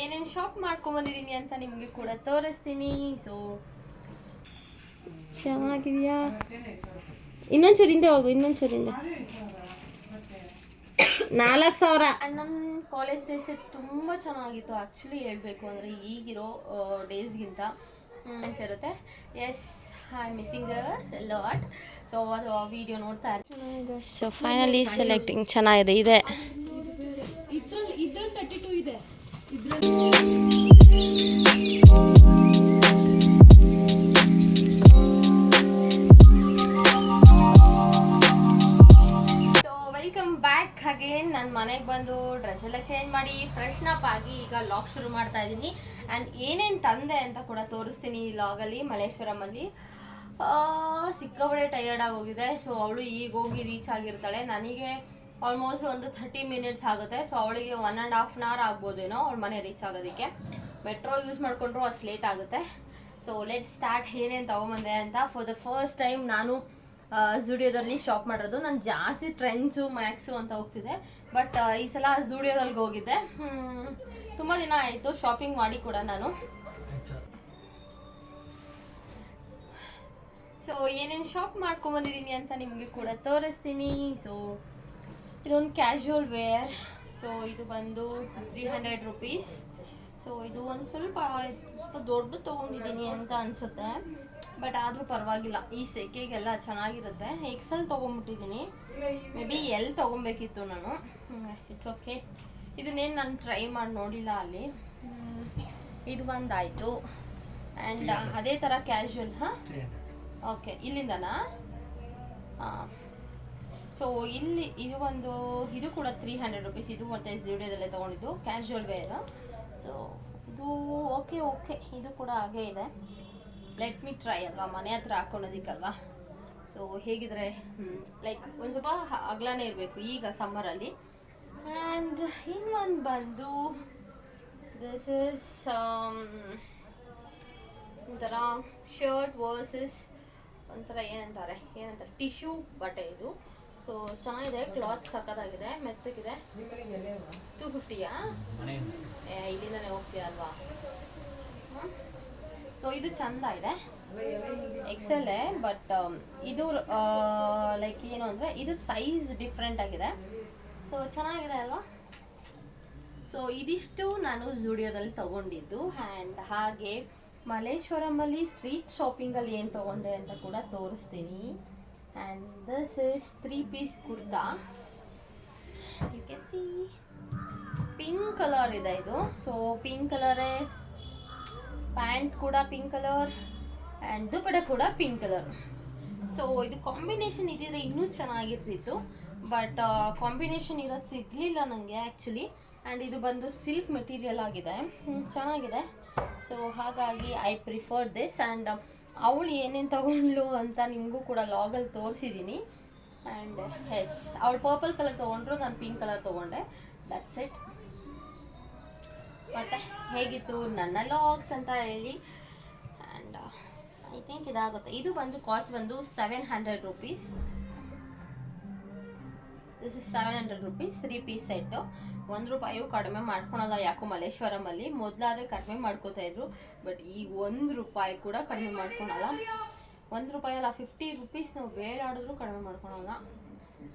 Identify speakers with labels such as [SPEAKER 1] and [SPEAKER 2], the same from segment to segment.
[SPEAKER 1] ಏನೇನು ಶಾಪ್ ಮಾಡ್ಕೊಂಬಂದಿದ್ದೀನಿ ಅಂತ ನಿಮಗೆ ಕೂಡ ತೋರಿಸ್ತೀನಿ. ಸೊ ಚೆನ್ನಾಗಿದೆಯಾ? ಇನ್ನೊಂಚೂರು ಹಿಂದೆ ಹೋಗು ಇನ್ನೊಂಚೂರು ಹಿಂದೆ. ನಾಲ್ಕು ಸಾವಿರ. ನಮ್ಮ ಕಾಲೇಜ್ ಡೇಸ್ ತುಂಬ ಚೆನ್ನಾಗಿತ್ತು. ಆ್ಯಕ್ಚುಲಿ ಹೇಳಬೇಕು ಅಂದರೆ ಈಗಿರೋ ಡೇಸ್ಗಿಂತ ಅನ್ಸಿರುತ್ತೆ yes I missing lot so ಅದು ವಿಡಿಯೋ ನೋಡ್ತಾ ಇರ್ತೀನಿ ಸೊ ಫೈನಲಿ ಸೆಲೆಕ್ಟಿಂಗ್ ಚೆನ್ನಾಗಿದೆ ಇದೆ.
[SPEAKER 2] ಇದ್ರಲ್ಲಿ ಇದ್ರಲ್ಲಿ ತರ್ಟಿ ಟೂ ಇದೆ.
[SPEAKER 1] ಬ್ಯಾಕ್ ಅಗೇನ್ ನನ್ನ ಮನೆಗೆ ಬಂದು ಡ್ರೆಸ್ ಎಲ್ಲ ಚೇಂಜ್ ಮಾಡಿ ಫ್ರೆಶ್ನಪ್ ಆಗಿ ಈಗ ಲಾಗ್ ಶುರು ಮಾಡ್ತಾ ಇದ್ದೀನಿ. ಆ್ಯಂಡ್ ಏನೇನು ತಂದೆ ಅಂತ ಕೂಡ ತೋರಿಸ್ತೀನಿ ಈ ಲಾಗಲ್ಲಿ ಮಲ್ಲೇಶ್ವರಮಲ್ಲಿ ಸಿಕ್ಕಾಪಟ್ಟೆ ಟಯರ್ಡ್ ಆಗೋಗಿದೆ ಸೊ ಅವಳು ಈಗ ಹೋಗಿ ರೀಚ್ ಆಗಿರ್ತಾಳೆ. ನನಗೆ ಆಲ್ಮೋಸ್ಟ್ ಒಂದು ಥರ್ಟಿ ಮಿನಿಟ್ಸ್ ಆಗುತ್ತೆ. ಸೊ ಅವಳಿಗೆ one and half an hour ಆಗ್ಬೋದೇನೋ ಅವ್ಳ ಮನೆ ರೀಚ್ ಆಗೋದಕ್ಕೆ. ಮೆಟ್ರೋ ಯೂಸ್ ಮಾಡಿಕೊಂಡ್ರು ಅಷ್ಟು ಲೇಟ್ ಆಗುತ್ತೆ. ಸೊ ಲೆಟ್ ಸ್ಟಾರ್ಟ್ ಏನೇನು ತೊಗೊಂಬಂದೆ ಅಂತ ಫಾರ್ ದ ಫಸ್ಟ್ ಟೈಮ್ ನಾನು ಝುಡಿಯೋದಲ್ಲಿ ಶಾಪ್ ಮಾಡಿರೋದು. ನಾನು ಜಾಸ್ತಿ ಟ್ರೆಂಡ್ಸು ಮ್ಯಾಕ್ಸು ಅಂತ ಹೋಗ್ತಿದ್ದೆ. ಬಟ್ ಈ ಸಲ ಝುಡಿಯೋದಲ್ಲಿ ಹೋಗಿದ್ದೆ. ತುಂಬ ದಿನ ಆಯಿತು. ಶಾಪಿಂಗ್ ಮಾಡಿ ಕೂಡ ನಾನು. ಸೊ ಏನೇನು ಶಾಪ್ ಮಾಡ್ಕೊಂಬಂದಿದ್ದೀನಿ ಅಂತ ನಿಮಗೆ ಕೂಡ ತೋರಿಸ್ತೀನಿ. ಸೊ ಇದೊಂದು ಕ್ಯಾಶುವಲ್ ವೇರ್ ಸೊ ಇದು ಬಂದು ತ್ರೀ ಹಂಡ್ರೆಡ್ ರುಪೀಸ್ ಸೊ ಇದು ಒಂದು ಸ್ವಲ್ಪ ಸ್ವಲ್ಪ ದೊಡ್ಡ ತೊಗೊಂಡಿದ್ದೀನಿ ಅಂತ ಅನಿಸುತ್ತೆ. ಬಟ್ ಆದರೂ ಪರವಾಗಿಲ್ಲ. ಈ ಸೆಕೆಗೆಲ್ಲ ಚೆನ್ನಾಗಿರುತ್ತೆ. ಎಕ್ಸೆಲ್ ತೊಗೊಂಬಿಟ್ಟಿದ್ದೀನಿ ಮೇ ಬಿ ಎಲ್ ತೊಗೊಬೇಕಿತ್ತು ನಾನು. ಇಟ್ಸ್ ಓಕೆ ಇದನ್ನೇನು ನಾನು ಟ್ರೈ ಮಾಡಿ ನೋಡಿಲ್ಲ ಅಲ್ಲಿ. ಇದು ಒಂದಾಯಿತು. ಆ್ಯಂಡ್ ಅದೇ ಥರ ಕ್ಯಾಶುವಲ್ ಹಾಂ? ಓಕೆ ಇಲ್ಲಿಂದನಾ? ಹಾಂ ಸೊ ಇಲ್ಲಿ ಇದು ಒಂದು, ಇದು ಕೂಡ ತ್ರೀ ಹಂಡ್ರೆಡ್ ರುಪೀಸ್ ಇದು ಮತ್ತೆ ಜುಡಿಯೋದಲ್ಲೇ ತೊಗೊಂಡಿದ್ದು ಕ್ಯಾಶುವಲ್ ವೇರ್ ಸೊ ಇದು ಓಕೆ ಓಕೆ ಇದು ಕೂಡ ಹಾಗೇ ಇದೆ. ಲೆಟ್ ಮಿ ಟ್ರೈ ಅಲ್ವಾ? ಮನೆ ಹತ್ರ ಹಾಕೊಳ್ಳೋದಿಕ್ಕಲ್ವಾ ಸೊ ಹೇಗಿದ್ರೆ ಲೈಕ್ ಒಂದು ಸ್ವಲ್ಪ ಅಗಲನೇ ಇರಬೇಕು ಈಗ ಸಮ್ಮರಲ್ಲಿ ಆ್ಯಂಡ್ ಇನ್ನೊಂದು ಬಂದು ದಿಸ್ ಇಸ್ ಒಂಥರ ಶರ್ಟ್ ವರ್ಸಸ್ ಒಂಥರ ಏನಂತಾರೆ ಏನಂತಾರೆ ಟಿಶ್ಯೂ ಬಟ್ಟೆ ಇದು. ಸೊ ಚೆನ್ನಾಗಿದೆ ಕ್ಲಾತ್ ಸಕ್ಕತ್ತಾಗಿದೆ ಮೆತ್ತಗಿದೆ. ಟೂ ಫಿಫ್ಟಿಯಾ ಇಲ್ಲಿಂದನೇ ಹೋಗ್ತೀಯ ಅಲ್ವಾ? ಸೊ ಇದು ಚಂದ ಇದೆ. ಎಕ್ಸೆಲ್ ಬಟ್ ಇದು ಲೈಕ್ ಏನು ಅಂದರೆ ಇದು ಸೈಜ್ ಡಿಫ್ರೆಂಟ್ ಆಗಿದೆ. ಸೊ ಚೆನ್ನಾಗಿದೆ ಅಲ್ವಾ? ಸೊ ಇದಿಷ್ಟು ನಾನು ಜುಡಿಯೋದಲ್ಲಿ ತಗೊಂಡಿದ್ದು. ಆ್ಯಂಡ್ ಹಾಗೆ ಮಲ್ಲೇಶ್ವರಮಲ್ಲಿ ಸ್ಟ್ರೀಟ್ ಶಾಪಿಂಗಲ್ಲಿ ಏನು ತಗೊಂಡೆ ಅಂತ ಕೂಡ ತೋರಿಸ್ತೀನಿ. And this is three piece kurta you can see pink colour ಇದೆ. ಇದು ಸೊ ಪಿಂಕ್ ಕಲರೇ ಪ್ಯಾಂಟ್ ಕೂಡ ಪಿಂಕ್ ಕಲರ್ ಆ್ಯಂಡ್ ದುಪಡೆ ಕೂಡ ಪಿಂಕ್ ಕಲರ್ ಸೊ ಇದು ಕಾಂಬಿನೇಷನ್ ಇದ್ದಿದ್ರೆ ಇನ್ನೂ ಚೆನ್ನಾಗಿರ್ತಿತ್ತು. ಬಟ್ ಕಾಂಬಿನೇಷನ್ ಇರೋದು ಸಿಗಲಿಲ್ಲ ನನಗೆ ಆ್ಯಕ್ಚುಲಿ ಆ್ಯಂಡ್ ಇದು ಬಂದು ಸಿಲ್ಕ್ ಮೆಟೀರಿಯಲ್ ಆಗಿದೆ. ಚೆನ್ನಾಗಿದೆ. ಸೊ ಹಾಗಾಗಿ ಐ ಪ್ರಿಫರ್ ದಿಸ್ ಆ್ಯಂಡ್ ಅವಳು ಏನೇನು ತಗೊಂಡ್ಲು ಅಂತ ನಿಮಗೂ ಕೂಡ ಲಾಗಲ್ಲಿ ತೋರಿಸಿದ್ದೀನಿ ಆ್ಯಂಡ್ ಎಸ್ ಅವಳು ಪರ್ಪಲ್ ಕಲರ್ ತೊಗೊಂಡ್ರು, ನಾನು ಪಿಂಕ್ ಕಲರ್ ತೊಗೊಂಡೆ. ದಟ್ಸ್ ಇಟ್ ಮತ್ತೆ ಹೇಗಿತ್ತು ನನ್ನ ಲಾಗ್ಸ್ ಅಂತ ಹೇಳಿ. ಆ್ಯಂಡ್ ಐ ಥಿಂಕ್ ಇದಾಗುತ್ತೆ. ಇದು ಬಂದು ಕಾಸ್ಟ್ ಬಂದು seven hundred rupees this is seven hundred rupees three piece set ಒಂದು ರೂಪಾಯು ಕಡಿಮೆ ಮಾಡ್ಕೊಳಲ್ಲ ಯಾಕೋ ಮಲ್ಲೇಶ್ವರಮಲ್ಲಿ ಮೊದಲಾದರೆ ಕಡಿಮೆ ಮಾಡ್ಕೋತಾ ಇದ್ರು ಬಟ್ ಈಗ ಒಂದು ರೂಪಾಯಿ ಕೂಡ ಕಡಿಮೆ ಮಾಡ್ಕೊಳಲ್ಲ. ಒಂದು ರೂಪಾಯಿ ಅಲ್ಲ ಫಿಫ್ಟಿ ರುಪೀಸ್ ನಾವು ಬೇಡಾಡಿದ್ರು ಕಡಿಮೆ ಮಾಡ್ಕೊಳಲ್ಲ.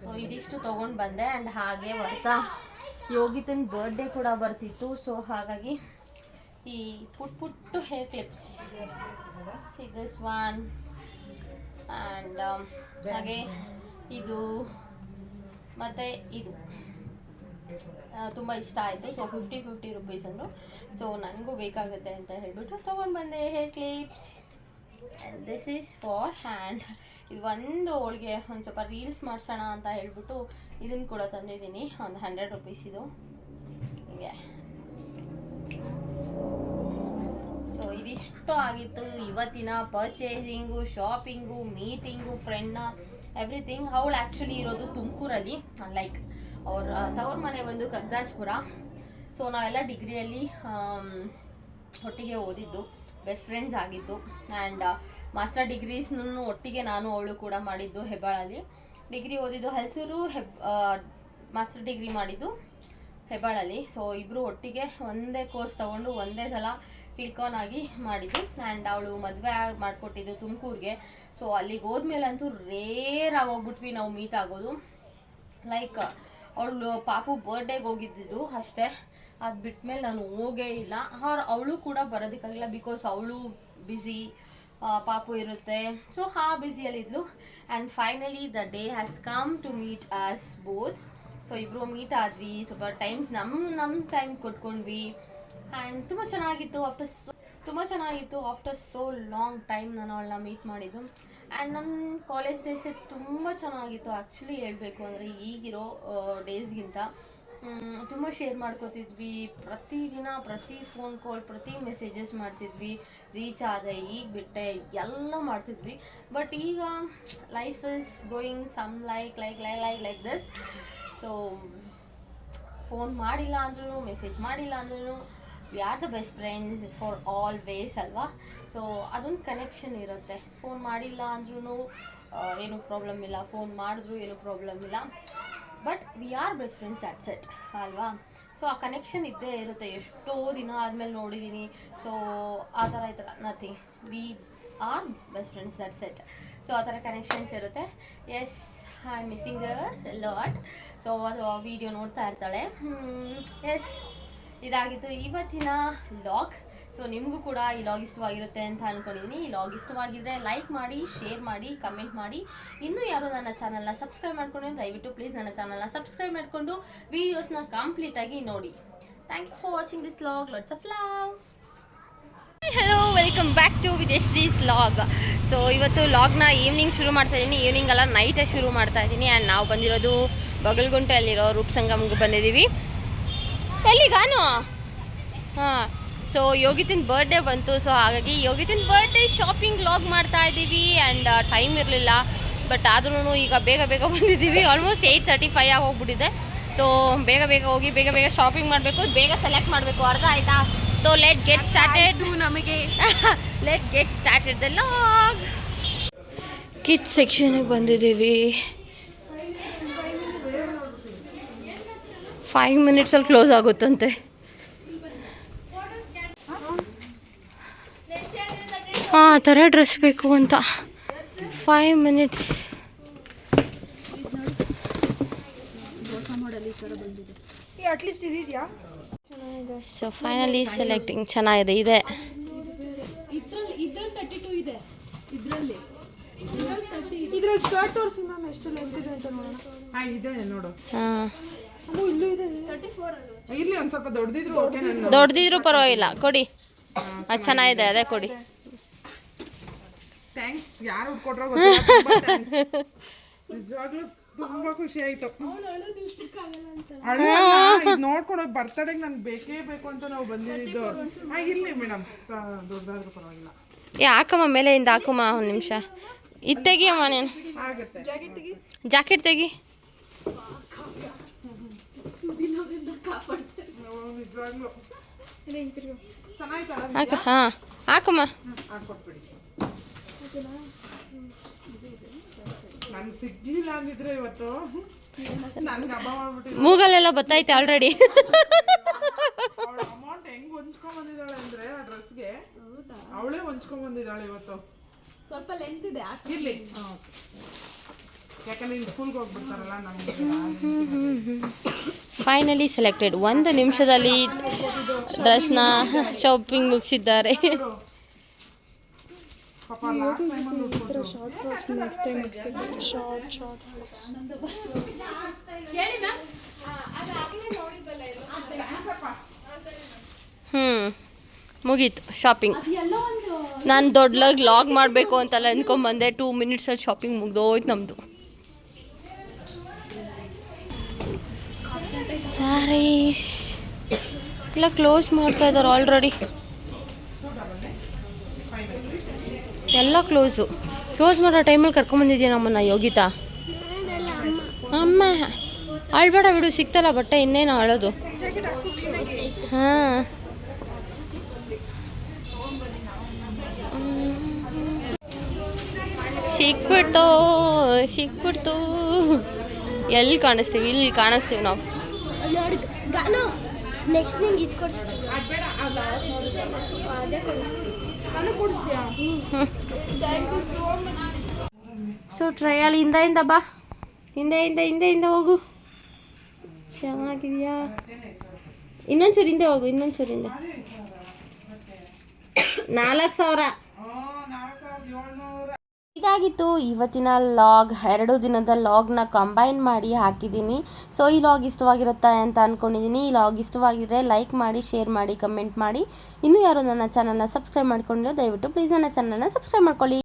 [SPEAKER 1] ಸೊ ಇದಿಷ್ಟು ತೊಗೊಂಡು ಬಂದೆ ಆ್ಯಂಡ್ ಹಾಗೆ ಬರ್ತಾ ಯೋಗಿತನ ಬರ್ಡೇ ಕೂಡ ಬರ್ತಿತ್ತು ಸೊ ಹಾಗಾಗಿ ಈ ಪುಟ್ ಪುಟ್ಟು hair clips this one and ಹಾಗೆ ಇದು ಮತ್ತು ಇದು ತುಂಬ ಇಷ್ಟ ಆಯಿತು. ಸೊ ಫಿಫ್ಟಿ ಫಿಫ್ಟಿ ರುಪೀಸ್ ಅಂದರು. ಸೊ ನನಗೂ ಬೇಕಾಗುತ್ತೆ ಅಂತ ಹೇಳಿಬಿಟ್ಟು ತೊಗೊಂಡು ಬಂದೆ hair clips this is for hand ಇದು ಒಂದು ಹೋಳಿಗೆ ಒಂದು ಸ್ವಲ್ಪ ರೀಲ್ಸ್ ಮಾಡಿಸೋಣ ಅಂತ ಹೇಳ್ಬಿಟ್ಟು ಇದನ್ನು ಕೂಡ ತಂದಿದ್ದೀನಿ. ಒಂದು ಹಂಡ್ರೆಡ್ ರುಪೀಸ್ ಇದು. ಹೀಗೆ. ಸೊ ಇದಿಷ್ಟು ಆಗಿತ್ತು. ಇವತ್ತಿನ ಪರ್ಚೇಸಿಂಗು ಶಾಪಿಂಗು ಮೀಟಿಂಗು ಫ್ರೆಂಡ್ನ ಎವ್ರಿಥಿಂಗ್ ಅವಳು ಆ್ಯಕ್ಚುಲಿ ಇರೋದು ತುಮಕೂರಲ್ಲಿ ಲೈಕ್ ಅವ್ರ ತವ್ರ ಮನೆ ಬಂದು ಕಗ್ದಾಜ್ಪುರ ಸೊ ನಾವೆಲ್ಲ ಡಿಗ್ರಿಯಲ್ಲಿ ಒಟ್ಟಿಗೆ ಓದಿದ್ದು ಬೆಸ್ಟ್ ಫ್ರೆಂಡ್ಸ್ ಆಗಿದ್ದು ಆ್ಯಂಡ್ ಮಾಸ್ಟರ್ ಡಿಗ್ರೀಸ್ನೂ ಒಟ್ಟಿಗೆ ನಾನು ಅವಳು ಕೂಡ ಮಾಡಿದ್ದು ಹೆಬ್ಬಾಳಲ್ಲಿ. ಡಿಗ್ರಿ ಓದಿದ್ದು ಹಲಸೂರು ಹೆಬ್ ಮಾಸ್ಟರ್ ಡಿಗ್ರಿ ಮಾಡಿದ್ದು ಹೆಬ್ಬಾಳಲ್ಲಿ. ಸೊ ಇಬ್ಬರು ಒಟ್ಟಿಗೆ ಒಂದೇ ಕೋರ್ಸ್ ತಗೊಂಡು ಒಂದೇ ಸಲ ಕ್ಲಿಕಾನ್ ಆಗಿ ಮಾಡಿದ್ದು. ಆ್ಯಂಡ್ ಅವಳು ಮದುವೆ ಮಾಡಿಕೊಟ್ಟಿದ್ದು ತುಮಕೂರಿಗೆ. ಸೊ ಅಲ್ಲಿಗೆ ಹೋದ್ಮೇಲಂತೂ ರೇರ್ ಆಗೋಗ್ಬಿಟ್ವಿ ನಾವು ಮೀಟ್ ಆಗೋದು. ಲೈಕ್ ಅವಳು ಪಾಪು ಬರ್ಡೇಗೆ ಹೋಗಿದ್ದಿದ್ದು ಅಷ್ಟೇ. ಅದು ಬಿಟ್ಮೇಲೆ ನಾನು ಹೋಗೇ ಇಲ್ಲ. ಅವ್ರು ಅವಳು ಕೂಡ ಬರೋದಕ್ಕಾಗಿಲ್ಲ ಬಿಕಾಸ್ ಅವಳು ಬ್ಯುಸಿ ಪಾಪು ಇರುತ್ತೆ. ಸೊ ಹಾ ಬ್ಯುಸಿಯಲ್ಲಿದ್ಲು and finally the day has come to meet us both so ಇಬ್ಬರು ಮೀಟ್ ಆದ್ವಿ. ಸ್ವಲ್ಪ ಟೈಮ್ಸ್ ನಮ್ಮ ನಮ್ಮ ಟೈಮ್ ಕೊಟ್ಕೊಂಡ್ವಿ. ಆ್ಯಂಡ್ ತುಂಬ ಚೆನ್ನಾಗಿತ್ತು ಆಫ್ಟರ್ ಸೊ ತುಂಬ ಚೆನ್ನಾಗಿತ್ತು ಆಫ್ಟರ್ ಸೋ ಲಾಂಗ್ ಟೈಮ್ ನಾನು ಅವಳನ್ನ ಮೀಟ್ ಮಾಡಿದ್ದು. ಆ್ಯಂಡ್ ನಮ್ಮ ಕಾಲೇಜ್ ಡೇಸೆ ತುಂಬ ಚೆನ್ನಾಗಿತ್ತು ಆ್ಯಕ್ಚುಲಿ ಹೇಳಬೇಕು ಅಂದರೆ ಈಗಿರೋ ಡೇಸ್ಗಿಂತ ತುಂಬ ಶೇರ್ ಮಾಡ್ಕೋತಿದ್ವಿ. ಪ್ರತಿದಿನ ಪ್ರತಿ ಫೋನ್ ಕಾಲ್ ಪ್ರತಿ ಮೆಸೇಜಸ್ ಮಾಡ್ತಿದ್ವಿ. ರೀಚ್ ಆದೆ, ಈಗ ಬಿಟ್ಟೆ, ಎಲ್ಲ ಮಾಡ್ತಿದ್ವಿ. ಬಟ್ ಈಗ life is going some like like like like like this so phone ಮಾಡಿಲ್ಲ ಅಂದ್ರೂ ಮೆಸೇಜ್ ಮಾಡಿಲ್ಲ ಅಂದ್ರೂ we are the best friends for always ಅಲ್ವಾ? ಸೊ ಅದೊಂದು ಕನೆಕ್ಷನ್ ಇರುತ್ತೆ. ಫೋನ್ ಮಾಡಿಲ್ಲ ಅಂದ್ರೂ ಏನು ಪ್ರಾಬ್ಲಮ್ ಇಲ್ಲ. ಫೋನ್ ಮಾಡಿದ್ರು ಏನು ಪ್ರಾಬ್ಲಮ್ ಇಲ್ಲ. But we are best friends at set ಅಲ್ವಾ? ಸೊ ಆ ಕನೆಕ್ಷನ್ ಇದ್ದೇ ಇರುತ್ತೆ. ಎಷ್ಟೋ ದಿನ ಆದಮೇಲೆ ನೋಡಿದ್ದೀನಿ ಸೊ ಆ ಥರ ಈ ಥರ nothing we are best friends that set so ಆ ಥರ ಕನೆಕ್ಷನ್ಸ್ ಇರುತ್ತೆ. Yes I missing lot so ಅದು ವಿಡಿಯೋ ನೋಡ್ತಾ ಇರ್ತಾಳೆ. ಎಸ್ ಇದಾಗಿತ್ತು. ಇವತ್ತಿನ ಲಾಗ್. ಸೊ ನಿಮಗೂ ಕೂಡ ಈ ಲಾಗ್ ಇಷ್ಟವಾಗಿರುತ್ತೆ ಅಂತ ಅಂದ್ಕೊಂಡಿದ್ದೀನಿ ಈ ಲಾಗ್ ಇಷ್ಟವಾಗಿದ್ದರೆ ಲೈಕ್ ಮಾಡಿ, ಶೇರ್ ಮಾಡಿ, ಕಮೆಂಟ್ ಮಾಡಿ. ಇನ್ನೂ ಯಾರು ನನ್ನ ಚಾನಲ್ನ ಸಬ್ಸ್ಕ್ರೈಬ್ ಮಾಡ್ಕೊಂಡು, ದಯವಿಟ್ಟು ಪ್ಲೀಸ್ ನನ್ನ ಚಾನಲ್ನ ಸಬ್ಸ್ಕ್ರೈಬ್ ಮಾಡಿಕೊಂಡು ವೀಡಿಯೋಸ್ನ ಕಂಪ್ಲೀಟಾಗಿ ನೋಡಿ. Thank you for watching this vlog. Lots of love hello welcome back to ವಿದೇಶ್ರೀಸ್ log. So ಇವತ್ತು ಲಾಗ್ನ ಈವ್ನಿಂಗ್ ಶುರು ಮಾಡ್ತಾ ಇದ್ದೀನಿ ಈವ್ನಿಂಗ್ ಅಲ್ಲ ನೈಟೇ ಶುರು ಮಾಡ್ತಾ ಇದ್ದೀನಿ ಆ್ಯಂಡ್ ನಾವು ಬಂದಿರೋದು ಬಗಲ್ಗುಂಟೆಯಲ್ಲಿರೋ ರೂಪಸಂಗಮ್ಗೆ ಬಂದಿದ್ದೀವಿ. ಎಲ್ಲಿಗಾನು? ಹಾಂ ಸೊ ಯೋಗಿತಿನ ಬರ್ಡೇ ಬಂತು ಸೊ ಹಾಗಾಗಿ ಯೋಗಿತಿನ ಬರ್ಡೇ ಶಾಪಿಂಗ್ ಲಾಗ್ ಮಾಡ್ತಾ ಇದ್ದೀವಿ ಆ್ಯಂಡ್ ಟೈಮ್ ಇರಲಿಲ್ಲ ಬಟ್ ಆದ್ರೂ ಈಗ ಬೇಗ ಬೇಗ ಬಂದಿದ್ದೀವಿ ಆಲ್ಮೋಸ್ಟ್ ಏಯ್ಟ್ ತರ್ಟಿ ಫೈವ್ ಆಗಿ ಹೋಗ್ಬಿಟ್ಟಿದೆ. ಸೊ ಬೇಗ ಬೇಗ ಹೋಗಿ ಬೇಗ ಬೇಗ ಶಾಪಿಂಗ್ ಮಾಡಬೇಕು ಬೇಗ ಸೆಲೆಕ್ಟ್ ಮಾಡಬೇಕು ಅರ್ಧ ಆಯಿತಾ? ಸೊ ಲೆಟ್ ಗೆಟ್ ಸ್ಟಾರ್ಟೆಡ್ ನಮಗೆ. Let get started the log kid ಸೆಕ್ಷನ್ಗೆ ಬಂದಿದ್ದೀವಿ. ಫೈವ್ ಮಿನಿಟ್ಸಲ್ಲಿ ಕ್ಲೋಸ್ ಆಗುತ್ತಂತೆ. ಹಾಂ ಆ ಥರ ಡ್ರೆಸ್ ಬೇಕು ಅಂತ. Five minutes so finally selecting ಚೆನ್ನಾಗಿದೆ ಇದೆ.
[SPEAKER 2] ಇದ್ರಲ್ಲಿ ಸ್ಕರ್ಟ್ ತೋರಿಸಿ ಮ್ಯಾಮ್ ಎಷ್ಟು ಲೆಂತ್ ಇದೆ ಅಂತ ನೋಡೋಣ
[SPEAKER 3] ಹಾ.
[SPEAKER 2] ಇಲ್ಲಿ
[SPEAKER 3] ಒಂದ್ ಸ್ವಲ್ಪ ದೊಡ್ಡದಿದ್ರು ಓಕೆ ನನ್ನ
[SPEAKER 1] ದೊಡ್ಡದಿದ್ರು ಪರವಾಗಿಲ್ಲ ಕೊಡಿ. ಅದು ಚೆನ್ನಾಗಿದೆ ಅದೇ ಕೊಡಿ.
[SPEAKER 3] ಥ್ಯಾಂಕ್ಸ್ ಯಾರು ಕೊಟ್ರೋ ಗೊತ್ತಿಲ್ಲ ತುಂಬಾ thanks. ನಿಜವಾಗ್ಲೂ ತುಂಬಾ ಖುಷಿ ಆಯ್ತು. ಅಳು ಅಲ್ಲ, ಇದ್ ನೋಡ್ಕೊಂಡು ಬರ್ತಡೆಗೆ ನನ್ ಬೇಕೇ ಬೇಕು ಅಂತ ನಾವು ಬಂದಿದ್ದು. ಹಾ ಇರ್ಲಿ ಮೇಡಮ್ ದೊಡ್ಡದಾದ್ರೂ ಪರವಾಗಿಲ್ಲ.
[SPEAKER 1] ಏ ಹಾಕಮ್ಮ ಇಂದ ಹಾಕಮ್ಮ ಒಂದು ನಿಮಿಷ. ಇದು ತೆಗಿಯಮ್ಮ ನೀನು.
[SPEAKER 3] ಆಗತ್ತೆ
[SPEAKER 1] ಜಾಕೆಟ್ ತೆಗಿ. ಹಾಕ ಹಾಂ. ಹಾಕಮ್ಮ. ಮೂಗಲ್ಲೆಲ್ಲ ಬತ್ತೈತೆ ಆಲ್ರೆಡಿ
[SPEAKER 3] ಅಮೌಂಟ್ ಹೆಂಗ್ ಹೊಂಚ್ಕೊಂಡ್ ಬಂದಿದ್ದಾಳೆ ಅಂದ್ರೆ ಆ ಡ್ರೆಸ್ಗೆ ಅವಳೇ ಹೊಂಚ್ಕೊಂಡ್ ಬಂದಿದ್ದಾಳೆ ಇವತ್ತು
[SPEAKER 2] ಸ್ವಲ್ಪ ಲೆಂತ್ ಇದೆ
[SPEAKER 3] ಇರ್ಲಿ ಯಾಕಂದ್ರೆ ಸ್ಕೂಲ್ಗೆ ಹೋಗ್ಬಿಡ್ತಾರಲ್ಲ ನಮ್ಗೆ
[SPEAKER 1] ಫೈನಲಿ ಸೆಲೆಕ್ಟೆಡ್ ಒಂದು ನಿಮಿಷದಲ್ಲಿ ಡ್ರೆಸ್ನ ಶಾಪಿಂಗ್ ಮುಗಿಸಿದ್ದಾರೆ. ಹ್ಞೂ ಮುಗೀತು ಶಾಪಿಂಗ್ ನಾನು ದೊಡ್ಡ ಲಾಗ್ ಮಾಡಬೇಕು ಅಂತೆಲ್ಲ ಅಂದ್ಕೊಂಬಂದೆ ಟೂ ಮಿನಿಟ್ಸಲ್ಲಿ ಶಾಪಿಂಗ್ ಮುಗ್ದೋಯ್ತು ನಮ್ಮದು ಸ್ಯಾರೀಸ್ ಎಲ್ಲ ಕ್ಲೋಸ್ ಮಾಡ್ತಾ ಇದ್ದಾರೆ ಆಲ್ರೆಡಿ ಎಲ್ಲ ಕ್ಲೋಸು ಕ್ಲೋಸ್ ಮಾಡೋ ಟೈಮಲ್ಲಿ ಕರ್ಕೊಂಬಂದಿದ್ದೀಯ ನಮ್ಮನ್ನ, ಯೋಗಿತಾ? ಅಮ್ಮ ಅಳ್ಬೇಡ ಬಿಡು, ಸಿಕ್ತಲ್ಲ ಬಟ್ಟೆ, ಇನ್ನೇನು ಅಳೋದು ಹಾಂ. ಸಿಕ್ಬಿಡ್ತು ಸಿಕ್ಬಿಡ್ತು. ಎಲ್ಲಿ ಕಾಣಿಸ್ತೀವಿ, ಇಲ್ಲಿ ಕಾಣಿಸ್ತೀವಿ ನಾವು. ನೆಕ್ಸ್ಟ್ ನಿಂಗೆ ಇದು ಕೊಡಿಸ್ತೀನಿ.
[SPEAKER 3] ಅದ್
[SPEAKER 1] ಕೊಡಿಸ್ತೀನಿ.
[SPEAKER 2] ನಾನು ಕೊಡಿಸ್ತೀಯಾ? Thank you so much
[SPEAKER 1] so trial ಹಿಂದೆ ಹಿಂದ ಬಾ. ಹಿಂದೆ ಹಿಂದೆ ಹಿಂದೆ ಹಿಂದೆ ಹೋಗು. ಚೆನ್ನಾಗಿದೆಯಾ? ಇನ್ನೊಂಚೂರು ಹಿಂದೆ ಹೋಗು ಇನ್ನೊಂಚೂರು ಹಿಂದೆ. ನಾಲ್ಕು ಸಾವಿರ. ಇದಾಗಿತ್ತು. ಇವತ್ತಿನ ಲಾಗ್, ಎರಡು ದಿನದ ಲಾಗ್ನ ಕಂಬೈನ್ ಮಾಡಿ ಹಾಕಿದ್ದೀನಿ. ಸೊ, ಈ ಲಾಗ್ ಇಷ್ಟವಾಗಿರುತ್ತೆ ಅಂತ ಅಂದ್ಕೊಂಡಿದ್ದೀನಿ ಈ ಲಾಗ್ ಇಷ್ಟವಾಗಿದ್ರೆ ಲೈಕ್ ಮಾಡಿ, ಶೇರ್ ಮಾಡಿ, ಕಮೆಂಟ್ ಮಾಡಿ. ಇನ್ನೂ ಯಾರು ನನ್ನ ಚಾನಲ್ನ ಸಬ್ಸ್ಕ್ರೈಬ್ ಮಾಡ್ಕೊಂಡಿಲ್ಲ, ದಯವಿಟ್ಟು ಪ್ಲೀಸ್ ನನ್ನ ಚಾನಲ್ನ ಸಬ್ಸ್ಕ್ರೈಬ್ ಮಾಡ್ಕೊಳ್ಳಿ.